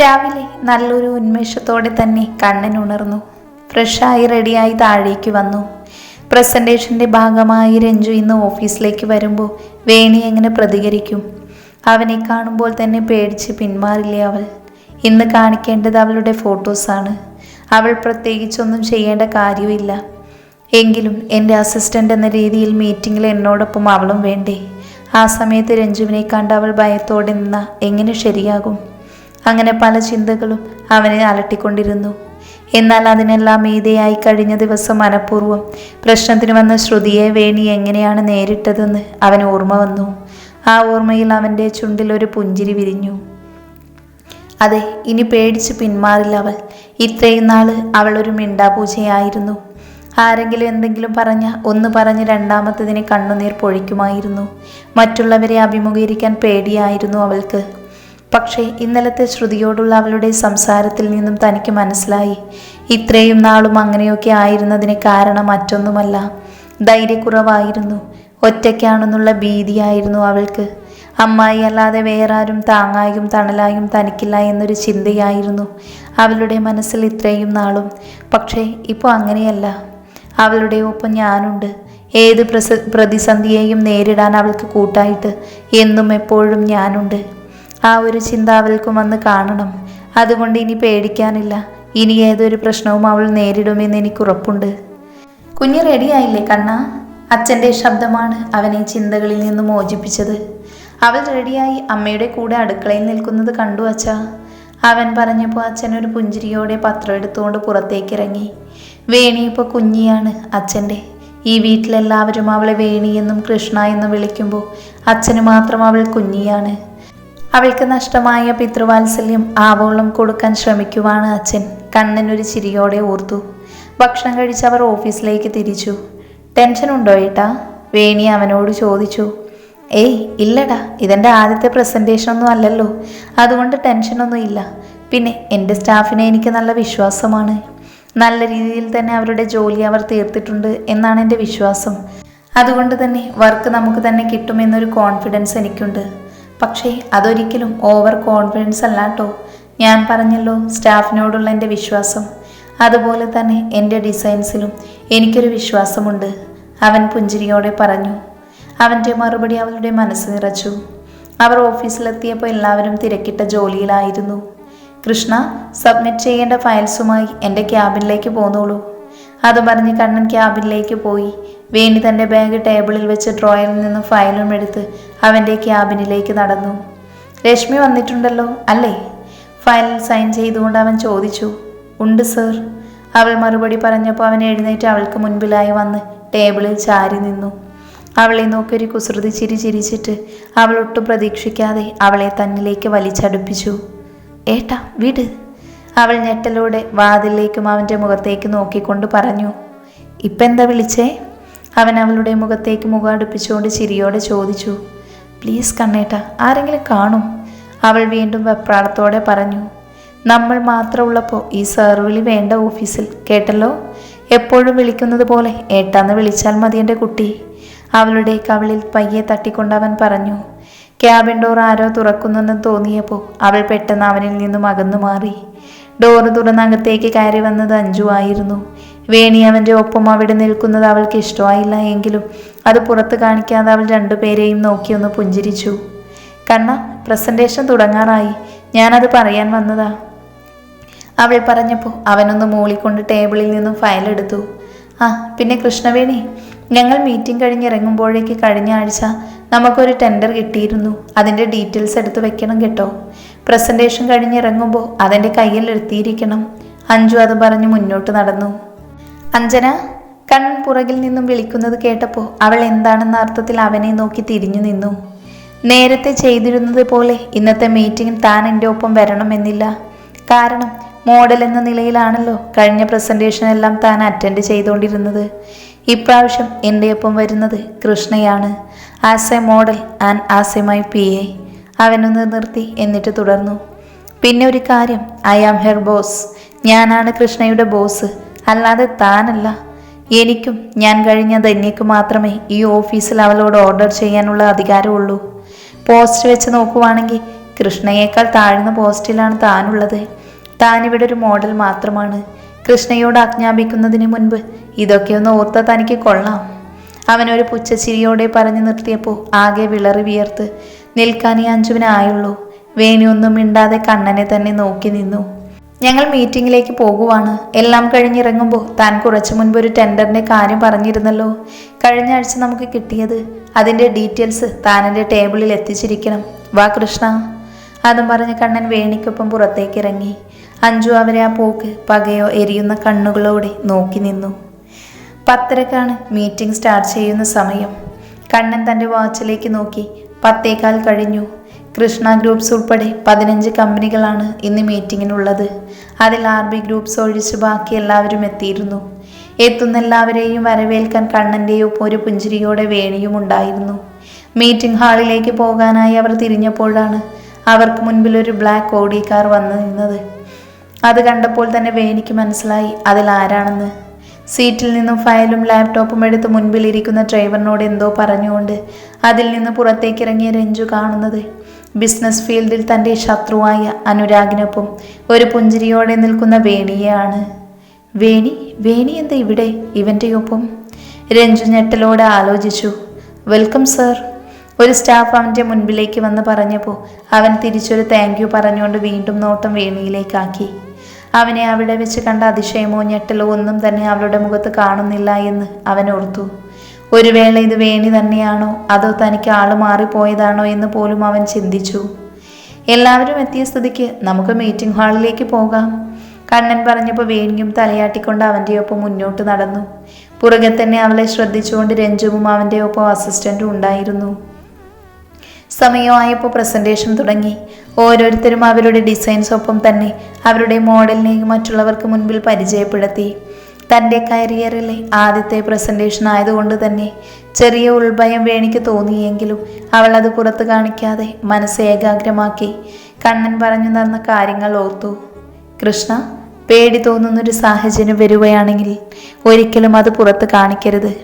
രാവിലെ നല്ലൊരു ഉന്മേഷത്തോടെ തന്നെ കണ്ണൻ ഉണർന്നു. ഫ്രഷായി റെഡിയായി താഴേക്ക് വന്നു. പ്രസന്റേഷന്റെ ഭാഗമായി രഞ്ജു ഇന്ന് ഓഫീസിലേക്ക് വരുമ്പോൾ വേണി എങ്ങനെ പ്രതികരിക്കും? അവനെ കാണുമ്പോൾ തന്നെ പേടിച്ച് പിന്മാറില്ലേ അവൾ? ഇന്ന് കാണിക്കേണ്ടത് അവളുടെ ഫോട്ടോസാണ്. അവൾ പ്രത്യേകിച്ചൊന്നും ചെയ്യേണ്ട കാര്യമില്ല. എങ്കിലും എന്റെ അസിസ്റ്റന്റ് എന്ന രീതിയിൽ മീറ്റിങ്ങിൽ എന്നോടൊപ്പം അവളും വേണ്ടേ? ആ സമയത്ത് രഞ്ജുവിനെ കണ്ട് അവൾ ഭയത്തോടെ നിന്ന എങ്ങനെ ശരിയാകും? അങ്ങനെ പല ചിന്തകളും അവനെ അലട്ടിക്കൊണ്ടിരുന്നു. എന്നാൽ അതിനെല്ലാം മീതയായി കഴിഞ്ഞ ദിവസം മനഃപൂർവം പ്രശ്നത്തിന് വന്ന ശ്രുതിയെ വേണി എങ്ങനെയാണ് നേരിട്ടതെന്ന് അവൻ ഓർമ്മ വന്നു. ആ ഓർമ്മയിൽ അവന്റെ ചുണ്ടിൽ ഒരു പുഞ്ചിരി വിരിഞ്ഞു. അതെ ഇനി പേടിച്ച് പിന്മാറില്ല അവൾ. ഇത്രയും നാൾ അവളൊരു മിണ്ടാപൂജയായിരുന്നു. ആരെങ്കിലും എന്തെങ്കിലും പറഞ്ഞ ഒന്ന് പറഞ്ഞ് രണ്ടാമത്തതിനെ കണ്ണുനീർ പൊഴിക്കുമായിരുന്നു. മറ്റുള്ളവരെ അഭിമുഖീകരിക്കാൻ പേടിയായിരുന്നു അവൾക്ക്. പക്ഷേ ഇന്നലത്തെ ശ്രുതിയോടുള്ള അവളുടെ സംസാരത്തിൽ നിന്നും തനിക്ക് മനസ്സിലായി. ഇത്രയും നാളും അങ്ങനെയൊക്കെ ആയിരുന്നതിന് കാരണം മറ്റൊന്നുമല്ല. ധൈര്യക്കുറവായിരുന്നു. ഒറ്റയ്ക്കാണെന്നുള്ള ഭീതിയായിരുന്നു അവൾക്ക്. അമ്മായി അല്ലാതെ വേറാരും താങ്ങായും തണലായും തനിക്കില്ല എന്നൊരു ചിന്തയായിരുന്നു അവളുടെ മനസ്സിൽ ഇത്രയും നാളും. പക്ഷേ ഇപ്പോൾ അങ്ങനെയല്ല. അവളുടെ ഒപ്പം ഞാനുണ്ട്. ഏത് പ്രസ പ്രതിസന്ധിയെയും നേരിടാൻ അവൾക്ക് കൂട്ടായിട്ട് എന്നും എപ്പോഴും ഞാനുണ്ട്. ആ ഒരു ചിന്ത അവൾക്കും വന്ന് കാണണം. അതുകൊണ്ട് ഇനി പേടിക്കാനില്ല. ഇനി ഏതൊരു പ്രശ്നവും അവൾ നേരിടുമെന്ന് എനിക്ക് ഉറപ്പുണ്ട്. കുഞ്ഞ് റെഡിയായില്ലേ കണ്ണ? അച്ഛന്റെ ശബ്ദമാണ് അവനെ ചിന്തകളിൽ നിന്ന് മോചിപ്പിച്ചത്. അവൾ റെഡിയായി അമ്മയുടെ കൂടെ അടുക്കളയിൽ നിൽക്കുന്നത് കണ്ടു അച്ഛ. അവൻ പറഞ്ഞപ്പോൾ അച്ഛൻ ഒരു പുഞ്ചിരിയോടെ പത്രം എടുത്തുകൊണ്ട് പുറത്തേക്ക് ഇറങ്ങി വേണി ഇപ്പോൾ കുഞ്ഞിയാണ് അച്ഛന്റെ ഈ വീട്ടിലെല്ലാവരും അവളെ വേണി എന്നും കൃഷ്ണ എന്നും വിളിക്കുമ്പോൾ അച്ഛന് മാത്രം അവൾ കുഞ്ഞിയാണ്. അവൾക്ക് നഷ്ടമായ പിതൃവാത്സല്യം ആവോളം കൊടുക്കാൻ ശ്രമിക്കുവാണ് അച്ഛൻ. കണ്ണനൊരു ചിരിയോടെ ഓർത്തു ഭക്ഷണം കഴിച്ച് അവർ ഓഫീസിലേക്ക് തിരിച്ചു. ടെൻഷൻ ഉണ്ടോ ഏട്ടാ? വേണി അവനോട് ചോദിച്ചു. ഏയ് ഇല്ലടാ. ഇതെന്റെ ആദ്യത്തെ പ്രസന്റേഷൻ ഒന്നും അല്ലല്ലോ. അതുകൊണ്ട് ടെൻഷനൊന്നും ഇല്ല. പിന്നെ എന്റെ സ്റ്റാഫിനെ എനിക്ക് നല്ല വിശ്വാസമാണ്. നല്ല രീതിയിൽ തന്നെ അവരുടെ ജോലി അവർ തീർത്തിട്ടുണ്ട് എന്നാണ് എന്റെ വിശ്വാസം. അതുകൊണ്ട് തന്നെ വർക്ക് നമുക്ക് തന്നെ കിട്ടുമെന്നൊരു കോൺഫിഡൻസ് എനിക്കുണ്ട്. പക്ഷേ അതൊരിക്കലും ഓവർ കോൺഫിഡൻസ് അല്ല കേട്ടോ ഞാൻ പറഞ്ഞല്ലോ സ്റ്റാഫിനോടുള്ള എന്റെ വിശ്വാസം. അതുപോലെ തന്നെ എന്റെ ഡിസൈൻസിലും എനിക്കൊരു വിശ്വാസമുണ്ട്. അവൻ പുഞ്ചിരിയോടെ പറഞ്ഞു. അവന്റെ മറുപടി അവളുടെ മനസ്സ് നിറച്ചു. അവർ ഓഫീസിലെത്തിയപ്പോൾ എല്ലാവരും തിരക്കിട്ട ജോലിയിലായിരുന്നു. കൃഷ്ണ സബ്മിറ്റ് ചെയ്യേണ്ട ഫയൽസുമായി എന്റെ ക്യാബിനിലേക്ക് പോന്നോളൂ. അത് പറഞ്ഞ് കണ്ണൻ ക്യാബിനിലേക്ക് പോയി. വേണി തന്റെ ബാഗ് ടേബിളിൽ വെച്ച് ഡ്രോയറിൽ നിന്ന് ഫയലും എടുത്ത് അവന്റെ ക്യാബിനിലേക്ക് നടന്നു. രശ്മി വന്നിട്ടുണ്ടല്ലോ അല്ലേ? ഫയലിൽ സൈൻ ചെയ്തുകൊണ്ട് അവൻ ചോദിച്ചു. ഉണ്ട് സർ. അവൾ മറുപടി പറഞ്ഞപ്പോൾ അവൻ എഴുന്നേറ്റ് അവൾക്ക് മുൻപിലായി വന്ന് ടേബിളിൽ ചാരി നിന്നു. അവളെ നോക്കി ഒരു കുസൃതി ചിരി ചിരിച്ചിട്ട് അവൾ ഒട്ടും പ്രതീക്ഷിക്കാതെ അവളെ തന്നിലേക്ക് വലിച്ചടുപ്പിച്ചു. ഏട്ടാ വിട്. അവൾ ഞെട്ടലോടെ വാതിലേക്കും അവന്റെ മുഖത്തേക്ക് നോക്കിക്കൊണ്ട് പറഞ്ഞു. ഇപ്പം എന്താ വിളിച്ചേ? അവൻ അവളുടെ മുഖത്തേക്ക് മുഖം അടുപ്പിച്ചുകൊണ്ട് ചിരിയോടെ ചോദിച്ചു പ്ലീസ് കണ്ണേട്ട ആരെങ്കിലും കാണും. അവൾ വീണ്ടും വെപ്രാളത്തോടെ പറഞ്ഞു നമ്മൾ മാത്രമുള്ളപ്പോൾ ഈ സെർവിളി വേണ്ട ഓഫീസിൽ കേട്ടല്ലോ? എപ്പോഴും വിളിക്കുന്നത് പോലെ ഏട്ടാന്ന് വിളിച്ചാൽ മതി എന്റെ കുട്ടി. അവളുടെ കവിളിൽ പയ്യെ തട്ടിക്കൊണ്ട് അവൻ പറഞ്ഞു ക്യാബിൻ ഡോർ ആരോ തുറക്കുന്നെന്ന് തോന്നിയപ്പോൾ അവൾ പെട്ടെന്ന് അവനിൽ നിന്നും അകന്നു മാറി. ഡോറ് തുറന്ന് അകത്തേക്ക് കയറി വന്നത് അഞ്ചു ആയിരുന്നു. വേണി അവന്റെ ഒപ്പം അവിടെ നിൽക്കുന്നത് അവൾക്ക് ഇഷ്ടമായില്ല എങ്കിലും അത് പുറത്ത് കാണിക്കാതെ അവൾ രണ്ടുപേരെയും നോക്കിയൊന്ന് പുഞ്ചിരിച്ചു. കണ്ണ പ്രസന്റേഷൻ തുടങ്ങാറായി. ഞാനത് പറയാൻ വന്നതാ. അവൾ പറഞ്ഞപ്പോൾ അവനൊന്ന് മൂളിക്കൊണ്ട് ടേബിളിൽ നിന്നും ഫയൽ എടുത്തു. ആ പിന്നെ കൃഷ്ണവേണി ഞങ്ങൾ മീറ്റിംഗ് കഴിഞ്ഞിറങ്ങുമ്പോഴേക്ക് കഴിഞ്ഞ ആഴ്ച നമുക്കൊരു ടെൻഡർ കിട്ടിയിരുന്നു. അതിന്റെ ഡീറ്റെയിൽസ് എടുത്ത് വെക്കണം കേട്ടോ. പ്രസന്റേഷൻ കഴിഞ്ഞിറങ്ങുമ്പോൾ അതെന്റെ കയ്യിൽ എത്തിയിരിക്കണം അഞ്ജു അത് പറഞ്ഞ് മുന്നോട്ട് നടന്നു. അഞ്ജന കൺ പുറകിൽ നിന്നും വിളിക്കുന്നത് കേട്ടപ്പോൾ അവൾ എന്താണെന്ന അർത്ഥത്തിൽ അവനെ നോക്കി തിരിഞ്ഞു നിന്നു. നേരത്തെ ചെയ്തിരുന്നത് പോലെ ഇന്നത്തെ മീറ്റിംഗിൽ താൻ എന്റെ ഒപ്പം വരണമെന്നില്ല. കാരണം മോഡൽ എന്ന നിലയിലാണല്ലോ കഴിഞ്ഞ പ്രസന്റേഷൻ എല്ലാം താൻ അറ്റൻഡ് ചെയ്തുകൊണ്ടിരുന്നത് ഇപ്രാവശ്യം എന്റെ ഒപ്പം വരുന്നത് കൃഷ്ണയാണ്. As a model and as a my P A. അവനൊന്ന് നിർത്തി എന്നിട്ട് തുടർന്നു. പിന്നെ ഒരു കാര്യം ഐ ആം ഹെർ ബോസ്. ഞാനാണ് കൃഷ്ണയുടെ ബോസ്. അല്ലാതെ താനല്ല. എനിക്കും ഞാൻ കഴിഞ്ഞ എന്നേക്ക് മാത്രമേ ഈ ഓഫീസിൽ അവളോട് ഓർഡർ ചെയ്യാനുള്ള അധികാരമുള്ളൂ. പോസ്റ്റ് വെച്ച് നോക്കുവാണെങ്കിൽ കൃഷ്ണയേക്കാൾ താഴ്ന്ന പോസ്റ്റിലാണ് താനുള്ളത്. താനിവിടെ ഒരു മോഡൽ മാത്രമാണ്. കൃഷ്ണയോട് ആജ്ഞാപിക്കുന്നതിന് മുൻപ് ഇതൊക്കെ ഒന്ന് ഓർത്ത തനിക്ക് കൊള്ളാം. അവനൊരു പുച്ഛച്ചിരിയോടെ പറഞ്ഞു നിർത്തിയപ്പോൾ ആകെ വിളറി വിയർത്ത് നിൽക്കാനേ അഞ്ജുവിനായുള്ളൂ വേണി ഒന്നും മിണ്ടാതെ കണ്ണനെ തന്നെ നോക്കി നിന്നു. ഞങ്ങൾ മീറ്റിംഗിലേക്ക് പോകുവാണ്. എല്ലാം കഴിഞ്ഞിറങ്ങുമ്പോൾ താൻ കുറച്ചു മുൻപ് ഒരു ടെൻഡറിന്റെ കാര്യം പറഞ്ഞിരുന്നല്ലോ. കഴിഞ്ഞ ആഴ്ച നമുക്ക് കിട്ടിയത്. അതിന്റെ ഡീറ്റെയിൽസ് താൻ എന്റെ ടേബിളിൽ എത്തിച്ചിരിക്കണം. വാ കൃഷ്ണ. അതും പറഞ്ഞ് കണ്ണൻ വേണിക്കൊപ്പം പുറത്തേക്ക് ഇറങ്ങി അഞ്ജു അവരെ ആ പോക്ക് പകയോ എരിയുന്ന കണ്ണുകളോടെ നോക്കി നിന്നു. പത്തരക്കാണ് മീറ്റിംഗ് സ്റ്റാർട്ട് ചെയ്യുന്ന സമയം. കണ്ണൻ തന്റെ വാച്ചിലേക്ക് നോക്കി. പത്തേക്കാൽ കഴിഞ്ഞു. കൃഷ്ണ ഗ്രൂപ്പ്സ് ഉൾപ്പെടെ പതിനഞ്ച് കമ്പനികളാണ് ഇന്ന് മീറ്റിങ്ങിനുള്ളത്. അതിൽ ആർ ബി ഗ്രൂപ്പ്സ് ഒഴിച്ച് ബാക്കി എല്ലാവരും എത്തിയിരുന്നു. എത്തുന്ന എല്ലാവരെയും വരവേൽക്കാൻ കണ്ണന്റെയും ഒരു പുഞ്ചിരിയോടെ വേണിയും ഉണ്ടായിരുന്നു. മീറ്റിംഗ് ഹാളിലേക്ക് പോകാനായി അവർ തിരിഞ്ഞപ്പോഴാണ് അവർക്ക് മുൻപിൽ ഒരു ബ്ലാക്ക് ഓഡി കാർ വന്നു നിന്നത്. അത് കണ്ടപ്പോൾ തന്നെ വേണിക്ക് മനസ്സിലായി അതിൽ ആരാണെന്ന്. സീറ്റിൽ നിന്നും ഫയലും ലാപ്ടോപ്പും എടുത്ത് മുൻപിലിരിക്കുന്ന ഡ്രൈവറിനോട് എന്തോ പറഞ്ഞുകൊണ്ട് അതിൽ നിന്ന് പുറത്തേക്കിറങ്ങിയ രഞ്ജു കാണുന്നത്. ബിസിനസ് ഫീൽഡിൽ തന്റെ ശത്രുവായ അനുരാഗിനൊപ്പം ഒരു പുഞ്ചിരിയോടെ നിൽക്കുന്ന വേണിയാണ് വേണി വേണി എന്താ ഇവിടെ? ഇവന്റെ ഒപ്പം. രഞ്ജു ഞെട്ടലോടെ ആലോചിച്ചു. Welcome sir. ഒരു സ്റ്റാഫ് അവന്റെ മുൻപിലേക്ക് വന്ന് പറഞ്ഞപ്പോൾ അവൻ തിരിച്ചൊരു താങ്ക് യു പറഞ്ഞുകൊണ്ട് വീണ്ടും നോട്ടം വേണിയിലേക്കാക്കി. അവനെ അവിടെ വെച്ച് കണ്ട അതിശയമോ ഞെട്ടലോ ഒന്നും തന്നെ അവളുടെ മുഖത്ത് കാണുന്നില്ല എന്ന് അവൻ ഓർത്തു. ഒരു വേള ഇത് വേണി തന്നെയാണോ? അതോ തനിക്ക് ആൾ മാറിപ്പോയതാണോ എന്ന് പോലും അവൻ ചിന്തിച്ചു. എല്ലാവരും എത്തിയ സ്ഥിതിക്ക് നമുക്ക് മീറ്റിംഗ് ഹാളിലേക്ക് പോകാം. കണ്ണൻ പറഞ്ഞപ്പോൾ വേണിയും തലയാട്ടിക്കൊണ്ട് അവന്റെ ഒപ്പം മുന്നോട്ട് നടന്നു. പുറകെ തന്നെ അവളെ ശ്രദ്ധിച്ചുകൊണ്ട് രഞ്ജുവും അവന്റെ ഒപ്പം അസിസ്റ്റന്റും ഉണ്ടായിരുന്നു. സമയമായപ്പോൾ പ്രസന്റേഷൻ തുടങ്ങി. ഓരോരുത്തരും അവരുടെ ഡിസൈൻസ് ഒപ്പം തന്നെ അവരുടെ മോഡലിനെയും മറ്റുള്ളവർക്ക് മുൻപിൽ പരിചയപ്പെടുത്തി. തന്റെ കരിയറിലെ ആദ്യത്തെ പ്രസന്റേഷൻ ആയതുകൊണ്ട് തന്നെ ചെറിയ ഉൾഭയം വേണിക്ക് തോന്നിയെങ്കിലും അവൾ അത് പുറത്തു കാണിക്കാതെ മനസ്സ് ഏകാഗ്രമാക്കി കണ്ണൻ പറഞ്ഞു തന്ന കാര്യങ്ങൾ ഓർത്തു. കൃഷ്ണ പേടി തോന്നുന്നൊരു സാഹചര്യം വരികയാണെങ്കിൽ ഒരിക്കലും അത് പുറത്ത് കാണിക്കരുത്.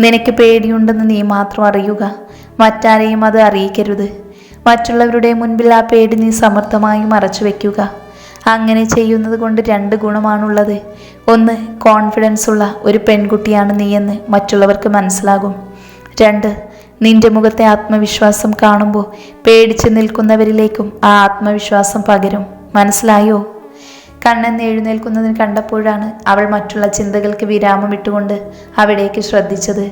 നിനക്ക് പേടിയുണ്ടെന്ന് നീ മാത്രം അറിയുക. മറ്റാരെയും അത് അറിയിക്കരുത്. മറ്റുള്ളവരുടെ മുൻപിൽ ആ പേടി നീ സമർത്ഥമായി മറച്ചു വെക്കുക. അങ്ങനെ ചെയ്യുന്നത് കൊണ്ട് രണ്ട് ഗുണമാണുള്ളത്. ഒന്ന് കോൺഫിഡൻസ് ഉള്ള ഒരു പെൺകുട്ടിയാണ് നീയെന്ന് മറ്റുള്ളവർക്ക് മനസ്സിലാകും. രണ്ട് നിന്റെ മുഖത്തെ ആത്മവിശ്വാസം കാണുമ്പോൾ പേടിച്ച് നിൽക്കുന്നവരിലേക്കും ആ ആത്മവിശ്വാസം പകരും. മനസ്സിലായോ? കണ്ണെന്ന് എഴുന്നേൽക്കുന്നതിന് കണ്ടപ്പോഴാണ് അവൾ മറ്റുള്ള ചിന്തകൾക്ക് വിരാമം ഇട്ടുകൊണ്ട് അവിടേക്ക് ശ്രദ്ധിച്ചത്.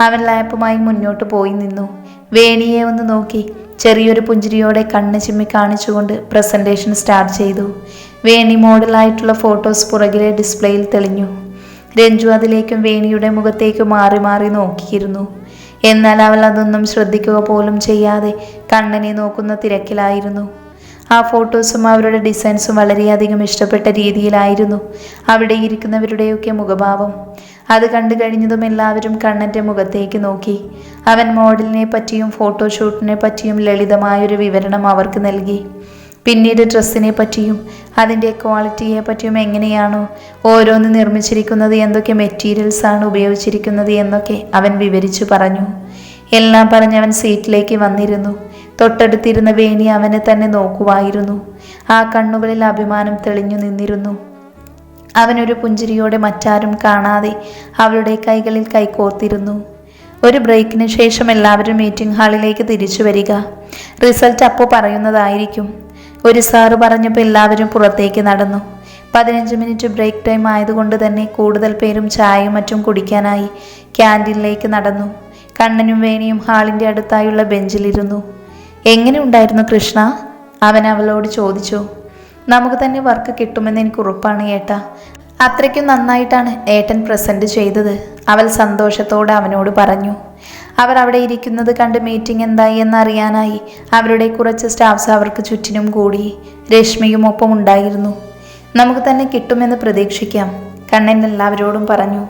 അവൻ ലാപ്പുമായി മുന്നോട്ട് പോയി നിന്നു. വേണിയെ ഒന്ന് നോക്കി. ചെറിയൊരു പുഞ്ചിരിയോടെ കണ്ണ് ചിമ്മി കാണിച്ചുകൊണ്ട് പ്രസന്റേഷൻ സ്റ്റാർട്ട് ചെയ്തു. വേണി മോഡലായിട്ടുള്ള ഫോട്ടോസ് പുറകിലെ ഡിസ്പ്ലേയിൽ തെളിഞ്ഞു. രഞ്ജു അതിലേക്കും വേണിയുടെ മുഖത്തേക്കും മാറി മാറി നോക്കിയിരുന്നു. എന്നാൽ അവൾ അതൊന്നും ശ്രദ്ധിക്കുക പോലും ചെയ്യാതെ കണ്ണനെ നോക്കുന്ന തിരക്കിലായിരുന്നു. ആ ഫോട്ടോസും അവരുടെ ഡിസൈൻസും വളരെയധികം ഇഷ്ടപ്പെട്ട രീതിയിലായിരുന്നു അവിടെ ഇരിക്കുന്നവരുടെയൊക്കെ മുഖഭാവം. അത് കണ്ടു കഴിഞ്ഞതും എല്ലാവരും കണ്ണന്റെ മുഖത്തേക്ക് നോക്കി. അവൻ മോഡലിനെ പറ്റിയും ഫോട്ടോഷൂട്ടിനെ പറ്റിയും ലളിതമായൊരു വിവരണം അവർക്ക് നൽകി. പിന്നീട് ഡ്രസ്സിനെ പറ്റിയും അതിന്റെ ക്വാളിറ്റിയെ പറ്റിയും എങ്ങനെയാണോ ഓരോന്ന് നിർമ്മിച്ചിരിക്കുന്നത് എന്തൊക്കെ മെറ്റീരിയൽസ് ആണ് ഉപയോഗിച്ചിരിക്കുന്നത് എന്നൊക്കെ അവൻ വിവരിച്ചു പറഞ്ഞു. എല്ലാം പറഞ്ഞ് അവൻ സീറ്റിലേക്ക് വന്നിരുന്നു. തൊട്ടടുത്തിരുന്ന വേണി അവനെ തന്നെ നോക്കുവായിരുന്നു. ആ കണ്ണുകളിൽ അഭിമാനം തെളിഞ്ഞു നിന്നിരുന്നു. അവനൊരു പുഞ്ചിരിയോടെ മറ്റാരും കാണാതെ അവളുടെ കൈകളിൽ കൈകോർത്തിരുന്നു. ഒരു ബ്രേക്കിന് ശേഷം എല്ലാവരും മീറ്റിംഗ് ഹാളിലേക്ക് തിരിച്ചു വരിക. റിസൾട്ട് അപ്പോൾ പറയുന്നതായിരിക്കും. ഒരു സാറ് പറഞ്ഞപ്പോൾ എല്ലാവരും പുറത്തേക്ക് നടന്നു. പതിനഞ്ച് മിനിറ്റ് ബ്രേക്ക് ടൈം ആയതുകൊണ്ട് തന്നെ കൂടുതൽ പേരും ചായയും മറ്റും കുടിക്കാനായി ക്യാന്റീനിലേക്ക് നടന്നു. കണ്ണനും വേണിയും ഹാളിന്റെ അടുത്തായുള്ള ബെഞ്ചിലിരുന്നു. എങ്ങനെ ഉണ്ടായിരുന്നു കൃഷ്ണ? അവൻ അവളോട് ചോദിച്ചു. നമുക്ക് തന്നെ വർക്ക് കിട്ടുമെന്ന് എനിക്ക് ഉറപ്പാണ് ഏട്ട. അത്രയ്ക്കും നന്നായിട്ടാണ് ഏട്ടൻ പ്രസന്റ് ചെയ്തത് അവൾ സന്തോഷത്തോടെ അവനോട് പറഞ്ഞു. അവർ അവിടെ ഇരിക്കുന്നത് കണ്ട് മീറ്റിംഗ് എന്തായി എന്നറിയാനായി അവരുടെ കുറച്ച് സ്റ്റാഫ്സ് അവർക്ക് ചുറ്റിനും കൂടി രശ്മിയും ഒപ്പം ഉണ്ടായിരുന്നു. നമുക്ക് തന്നെ കിട്ടുമെന്ന് പ്രതീക്ഷിക്കാം കണ്ണൻ എല്ലാവരോടും പറഞ്ഞു.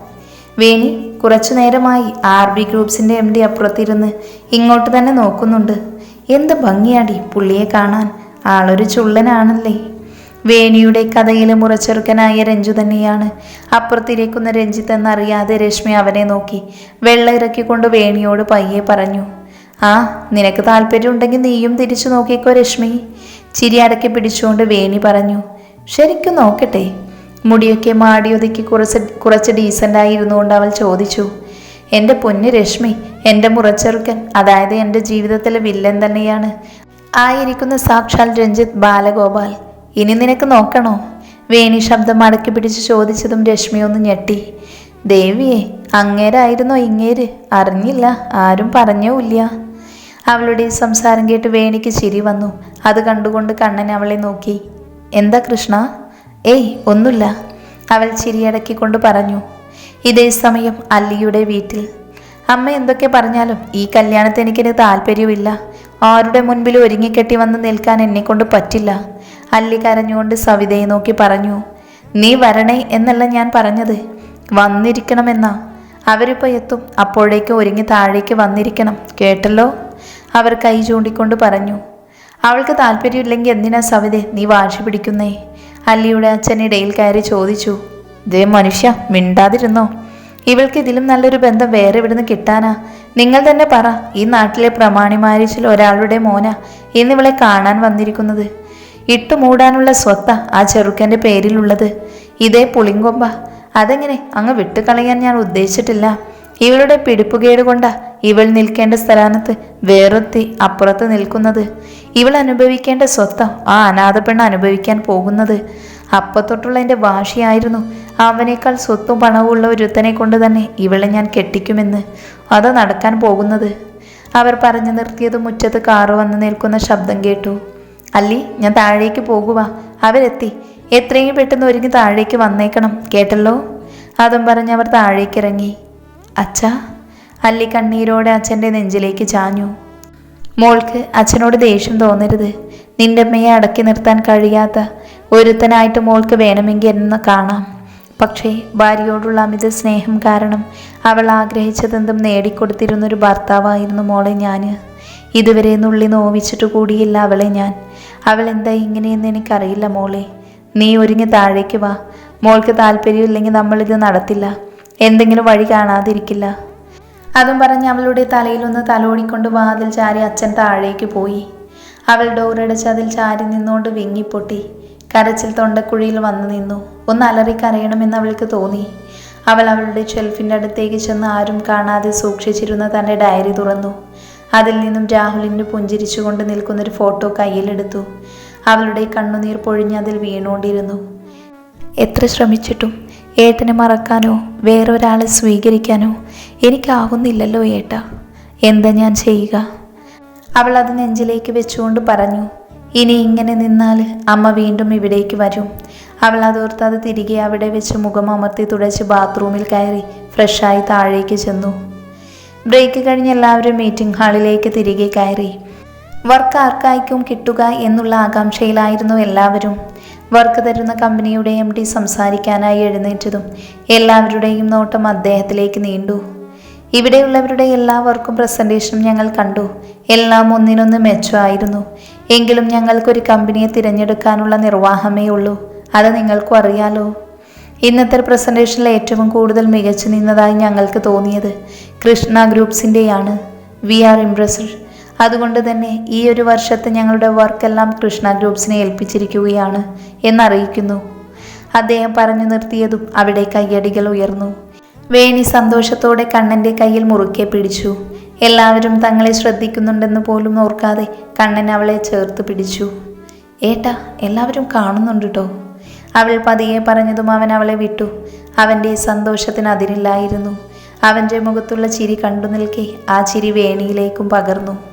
വേണി കുറച്ചു നേരമായി ആർ ബി ഗ്രൂപ്പ്സിന്റെ എം ഡി അപ്പുറത്തിരുന്ന് ഇങ്ങോട്ട് തന്നെ നോക്കുന്നുണ്ട്. എന്ത് ഭംഗിയാടി പുള്ളിയെ കാണാൻ. ആളൊരു ചുള്ളനാണല്ലേ. വേണിയുടെ കഥയിലെ മുറച്ചെറുക്കനായ രഞ്ജു തന്നെയാണ്. അപ്പുറത്തിരിക്കുന്ന രഞ്ജിത്ത് എന്നറിയാതെ രശ്മി അവനെ നോക്കി വെള്ള ഇറക്കിക്കൊണ്ട് വേണിയോട് പയ്യെ പറഞ്ഞു ആ നിനക്ക് താല്പര്യമുണ്ടെങ്കിൽ നീയും തിരിച്ചു നോക്കിക്കോ രശ്മി. ചിരി അടക്കി പിടിച്ചുകൊണ്ട് വേണി പറഞ്ഞു ശരിക്കും നോക്കട്ടെ. മുടിയൊക്കെ മാടിയൊതുക്കി കുറച്ച് കുറച്ച് ഡീസന്റായിരുന്നു കൊണ്ട് അവൾ ചോദിച്ചു എന്റെ പൊന്നു രശ്മി എന്റെ മുറച്ചെറുക്കൻ അതായത് എന്റെ ജീവിതത്തിലെ വില്ലൻ തന്നെയാണ്. ആയിരിക്കുന്ന സാക്ഷാൽ രഞ്ജിത്ത് ബാലഗോപാൽ. ഇനി നിനക്ക് നോക്കണോ? വേണി ശബ്ദം അടക്കി പിടിച്ച് ചോദിച്ചതും രശ്മി ഒന്ന് ഞെട്ടി. ദേവിയെ അങ്ങേരായിരുന്നോ ഇങ്ങേര്? അറിഞ്ഞില്ല ആരും പറഞ്ഞുമില്ല അവളുടെ സംസാരം കേട്ട് വേണിക്ക് ചിരി വന്നു. അത് കണ്ടുകൊണ്ട് കണ്ണൻ അവളെ നോക്കി. എന്താ കൃഷ്ണ? ഏയ് ഒന്നുമില്ല. അവൾ ചിരിയടക്കിക്കൊണ്ട് പറഞ്ഞു. ഇതേ സമയം അല്ലിയുടെ വീട്ടിൽ. അമ്മ എന്തൊക്കെ പറഞ്ഞാലും ഈ കല്യാണത്തിന് എനിക്കിന് താല്പര്യമില്ല. ആരുടെ മുൻപിൽ ഒരുങ്ങിക്കെട്ടി വന്ന് നിൽക്കാൻ എന്നെക്കൊണ്ട് പറ്റില്ല. അല്ലി കരഞ്ഞുകൊണ്ട് സവിതയെ നോക്കി പറഞ്ഞു നീ വരണേ എന്നല്ല ഞാൻ പറഞ്ഞത്. വന്നിരിക്കണമെന്നാ. അവരിപ്പോൾ എത്തും. അപ്പോഴേക്ക് ഒരുങ്ങി താഴേക്ക് വന്നിരിക്കണം. കേട്ടല്ലോ? അവർ കൈ ചൂണ്ടിക്കൊണ്ട് പറഞ്ഞു അവൾക്ക് താല്പര്യമില്ലെങ്കിൽ എന്തിനാ സവിതെ നീ വാശി പിടിക്കുന്നേ? അല്ലിയുടെ അച്ഛൻ ഇടയിൽ കയറി ചോദിച്ചു ദേ മനുഷ്യ മിണ്ടാതിരുന്നോ? ഇവൾക്ക് ഇതിലും നല്ലൊരു ബന്ധം വേറെ ഇവിടുന്ന് കിട്ടാനാ? നിങ്ങൾ തന്നെ പറ ഈ നാട്ടിലെ പ്രമാണിമാരിച്ചിൽ ഒരാളുടെ മോന ഇവളെ കാണാൻ വന്നിരിക്കുന്നത്. ഇട്ടുമൂടാനുള്ള സ്വത്ത ആ ചെറുക്കന്റെ പേരിലുള്ളത്. ഇതേ പുളിങ്കൊമ്പ. അതെങ്ങനെ? അങ്ങ് വിട്ടുകളയാൻ ഞാൻ ഉദ്ദേശിച്ചിട്ടില്ല. ഇവളുടെ പിടിപ്പുകേട് കൊണ്ടാ ഇവൾ നിൽക്കേണ്ട സ്ഥലാനത്ത് വേറൊത്തി അപ്പുറത്ത് നിൽക്കുന്നത്. ഇവൾ അനുഭവിക്കേണ്ട സ്വത്തം ആ അനാഥ പെണ്ണ് അനുഭവിക്കാൻ പോകുന്നത്. അപ്പത്തൊട്ടുള്ള എന്റെ വാശിയായിരുന്നു. അവനേക്കാൾ സ്വത്തും പണവും ഉള്ള ഒരുത്തനെ കൊണ്ട് തന്നെ ഇവളെ ഞാൻ കെട്ടിക്കുമെന്ന്. അത് നടക്കാൻ പോകുന്നത്. അവർ പറഞ്ഞു നിർത്തിയത് മുറ്റത്ത് കാറ് വന്ന് നിൽക്കുന്ന ശബ്ദം കേട്ടു. അല്ലി ഞാൻ താഴേക്ക് പോകുക അവരെത്തി. എത്രയും പെട്ടെന്ന് ഒരുങ്ങി താഴേക്ക് വന്നേക്കണം. കേട്ടല്ലോ? അതും പറഞ്ഞ് അവർ താഴേക്ക് ഇറങ്ങി അച്ഛാ. അല്ലി കണ്ണീരോടെ അച്ഛന്റെ നെഞ്ചിലേക്ക് ചാഞ്ഞു. മോൾക്ക് അച്ഛനോട് ദേഷ്യം തോന്നരുത്. നിന്റെ അമ്മയെ അടക്കി നിർത്താൻ കഴിയാത്ത ഒരുത്തനായിട്ട് മോൾക്ക് വേണമെങ്കിൽ എന്ന് കാണാം. പക്ഷേ ഭാര്യയോടുള്ള അമിത സ്നേഹം കാരണം അവൾ ആഗ്രഹിച്ചതെന്തും നേടിക്കൊടുത്തിരുന്നൊരു ഭർത്താവായിരുന്നു മോളെ ഞാൻ ഇതുവരെ നുള്ളി നോവിച്ചിട്ട് കൂടിയില്ല അവളെ ഞാൻ. അവൾ എന്താ ഇങ്ങനെയെന്ന് എനിക്കറിയില്ല മോളെ. നീ ഒരുങ്ങി താഴേക്ക് വാ. മോൾക്ക് താല്പര്യമില്ലെങ്കിൽ നമ്മളിത് നടത്തില്ല. എന്തെങ്കിലും വഴി കാണാതിരിക്കില്ല. അതും പറഞ്ഞ് അവളുടെ തലയിലൊന്ന് തലോടിക്കൊണ്ട് വാതിൽ ചാരി അച്ഛൻ താഴേക്ക് പോയി. അവൾ ഡോറടച്ച് അതിൽ ചാരി നിന്നുകൊണ്ട് വിങ്ങിപ്പൊട്ടി. കരച്ചിൽ തൊണ്ടക്കുഴിയിൽ വന്നു നിന്നു. ഒന്ന് അലറി കരയണമെന്ന് അവൾക്ക് തോന്നി. അവൾ അവളുടെ ഷെൽഫിന്റെ അടുത്തേക്ക് ചെന്ന് ആരും കാണാതെ സൂക്ഷിച്ചിരുന്ന തന്റെ ഡയറി തുറന്നു. അതിൽ നിന്നും രാഹുലിന്റെ പുഞ്ചിരിച്ചുകൊണ്ട് നിൽക്കുന്നൊരു ഫോട്ടോ കയ്യിലെടുത്തു അവളുടെ കണ്ണുനീർ പൊഴിഞ്ഞ് അതിൽ വീണുകൊണ്ടിരുന്നു. എത്ര ശ്രമിച്ചിട്ടും ഏട്ടനെ മറക്കാനോ വേറൊരാളെ സ്വീകരിക്കാനോ എനിക്കാകുന്നില്ലല്ലോ ഏട്ട. എന്താ ഞാൻ ചെയ്യുക? അവൾ അത് നെഞ്ചിലേക്ക് വെച്ചുകൊണ്ട് പറഞ്ഞു. ഇനി ഇങ്ങനെ നിന്നാൽ അമ്മ വീണ്ടും ഇവിടേക്ക് വരും. അവൾ അതോർത്ത് അത് തിരികെ അവിടെ വെച്ച് മുഖം അമർത്തി തുടച്ച് ബാത്റൂമിൽ കയറി ഫ്രഷായി താഴേക്ക് ചെന്നു. ബ്രേക്ക് കഴിഞ്ഞ് എല്ലാവരും മീറ്റിംഗ് ഹാളിലേക്ക് തിരികെ കയറി. വർക്ക് ആർക്കായിക്കും കിട്ടുക എന്നുള്ള ആകാംക്ഷയിലായിരുന്നു എല്ലാവരും. വർക്ക് തരുന്ന കമ്പനിയുടെ എം ഡി സംസാരിക്കാനായി എഴുന്നേറ്റതും എല്ലാവരുടെയും നോട്ടം അദ്ദേഹത്തിലേക്ക് നീണ്ടു. ഇവിടെയുള്ളവരുടെ എല്ലാ വർക്കും പ്രസന്റേഷനും ഞങ്ങൾ കണ്ടു. എല്ലാം ഒന്നിനൊന്ന് മെച്ചമായിരുന്നു. എങ്കിലും ഞങ്ങൾക്കൊരു കമ്പനിയെ തിരഞ്ഞെടുക്കാനുള്ള നിർവാഹമേ ഉള്ളൂ. അത് നിങ്ങൾക്കും അറിയാലോ. ഇന്നത്തെ പ്രസന്റേഷനിൽ ഏറ്റവും കൂടുതൽ മികച്ചു നിന്നതായി ഞങ്ങൾക്ക് തോന്നിയത് കൃഷ്ണ ഗ്രൂപ്പ്സിന്റെയാണ് വി ആർ ഇംപ്രസ്ഡ്. അതുകൊണ്ട് തന്നെ ഈ ഒരു വർഷത്തെ ഞങ്ങളുടെ വർക്കെല്ലാം കൃഷ്ണ ഗ്രൂപ്പ്സിനെ ഏൽപ്പിച്ചിരിക്കുകയാണ് എന്നറിയിക്കുന്നു. അദ്ദേഹം പറഞ്ഞു നിർത്തിയതും അവിടെ കയ്യടികൾ ഉയർന്നു. വേണി സന്തോഷത്തോടെ കണ്ണന്റെ കയ്യിൽ മുറുക്കെ പിടിച്ചു. എല്ലാവരും തങ്ങളെ ശ്രദ്ധിക്കുന്നുണ്ടെന്ന് പോലും ഓർക്കാതെ കണ്ണൻ അവളെ ചേർത്ത് പിടിച്ചു. ഏട്ടാ എല്ലാവരും കാണുന്നുണ്ട് കേട്ടോ അവൾ പതിയെ പറഞ്ഞതും അവൻ അവളെ വിട്ടു. അവന്റെ സന്തോഷത്തിന് അതിരില്ലായിരുന്നു. അവന്റെ മുഖത്തുള്ള ചിരി കണ്ടു നിൽക്കെ ആ ചിരി വേണിയിലേക്കും പകർന്നു.